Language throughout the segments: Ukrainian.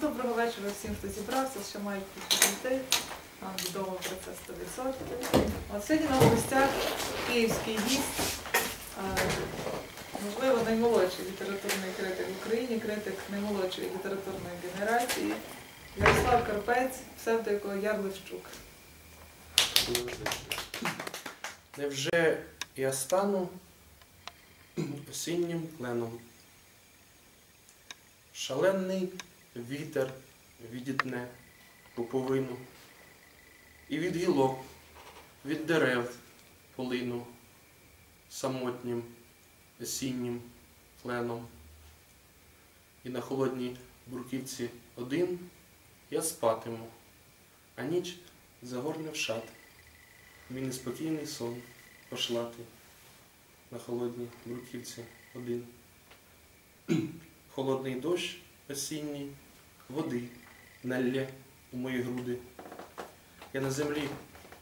Доброго вечора всім, хто зібрався, що мають підійти. Нам відомо про це 100%. От сьогодні на гостях київський гість, е, можливо, наймолодший літературний критик в Україні, критик наймолодшої літературної генерації, Ярослав Карпець, псевдо якого Ярличчук. Невже я стану осіннім кленом? Шалений вітер відітне пуповину, і від гілок, від дерев полину самотнім осіннім кленом. І на холодній бурківці один я спатиму, а ніч загорне в шат. Мій неспокійний сон пошлати на холодній бруківці один. Холодний дощ осінній, води налє у мої груди. Я на землі,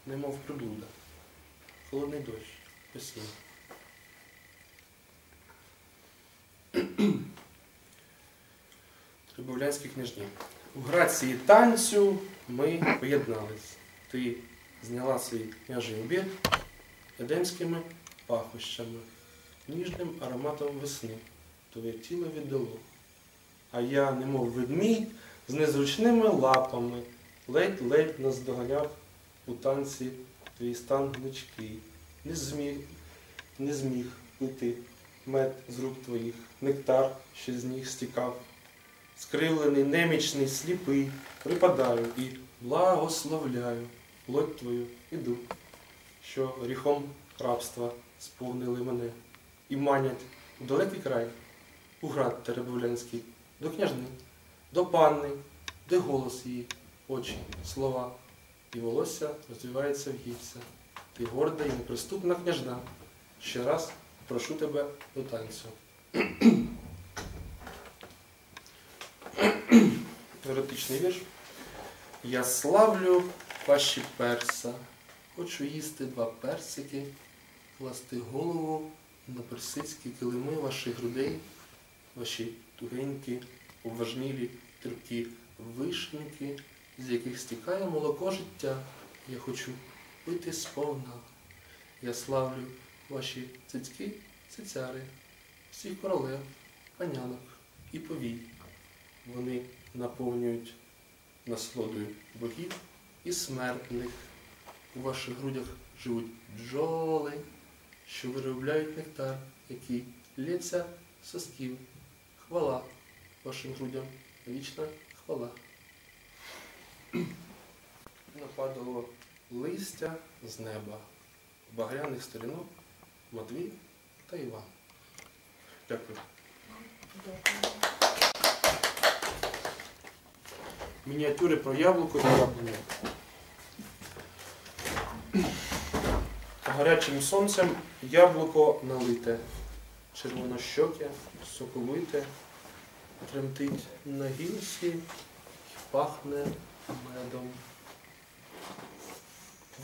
немов приблуда. Холодний дощ осінній. Трибовлянські княжні. У грації танцю ми поєднались. Ти зняла свій княжий убір едемськими пахощами, ніжним ароматом весни. Твоє тіло віддало. А я, немов ведмідь, з незручними лапами, ледь-ледь наздоганяв у танці твій стан гнучкий. Не зміг, не зміг пити мед з рук твоїх, нектар, що з них стікав. Скривлений, немічний, сліпий, припадаю і благословляю плоть твою. І дух, що гріхом рабства сповнили мене. І манять у далекий край, у град Теребовлянський, до княжни, до панни, де голос її, очі, слова, і волосся розвивається в гірця. Ти горда і неприступна княжна. Ще раз прошу тебе до танцю. Еротичний вірш. Я славлю ваші перса. Хочу їсти два персики, класти голову на персидські килими ваших грудей, ваші тугенькі, уважнілі, терпкі вишеньки, з яких стікає молоко життя. Я хочу пити сповна. Я славлю ваші цицьки, цицяри, всіх королев, панянок і повій. Вони наповнюють насолодою богів і смертних. У ваших грудях живуть бджоли, що виробляють нектар, який лється сосків. Хвала вашим грудям, вічна хвала. Нападало листя з неба, багряних сторінок, Матвій та Іван. Дякую. Мініатюри про яблуко і яблуню. Гарячим сонцем яблуко налите, червонощоке, соковите, тремтить на гілці і пахне медом.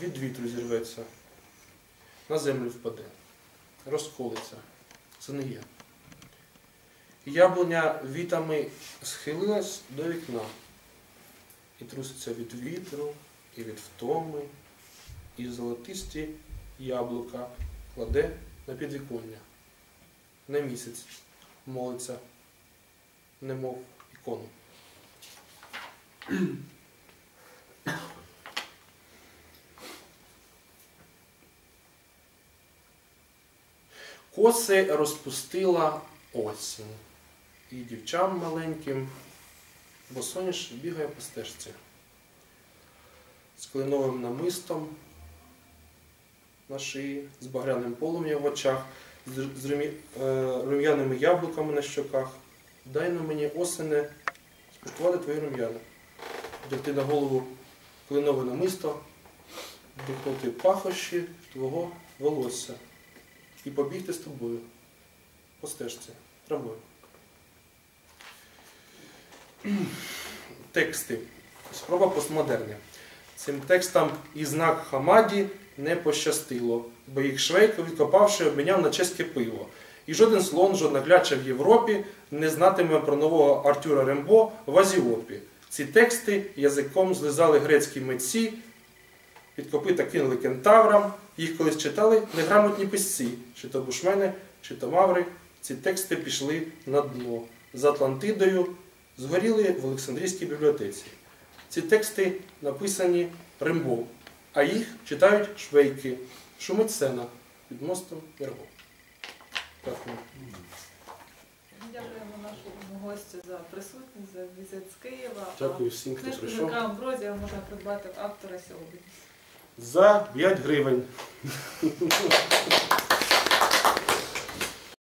Від вітру зірветься, на землю впаде, розколиться, згниє. Яблуня вітами схилилась до вікна і труситься від вітру, і від втоми, і золотисті яблука кладе на підвіконня. На місяць молиться, немов ікону. Коси розпустила осінь, і дівчам маленьким, бо соняш бігає по стежці. З кленовим намистом на шиї, з багряним полум'ям в очах, з е, рум'яними яблуками на щоках. Дай на мені осене спілкувати твої рум'яни, вдягти на голову кленове намисто, вдихнути пахощі твого волосся і побігти з тобою по стежці травою. Тексти. Спроба постмодерні. Цим текстам і знак Хамаді не пощастило, бо їх Швейко, відкопавши, обміняв на чеське пиво. І жоден слон, жодна кляча в Європі не знатиме про нового Артюра Рембо в Азіопі. Ці тексти язиком злизали грецькі митці, під копита кинули кентаврам, їх колись читали неграмотні писці, чи то бушмени, чи то маври. Ці тексти пішли на дно. З Атлантидою згоріли в Олександрійській бібліотеці. Ці тексти написані Рембо, а їх читають швейки, шумить сцена під мостом Ярго. Дякую. Дякуємо нашому гостю за присутність, за візит з Києва. Дякую всім, хто Книжку прийшов. Амброзія можна придбати в автора сьогодні. За 5 гривень.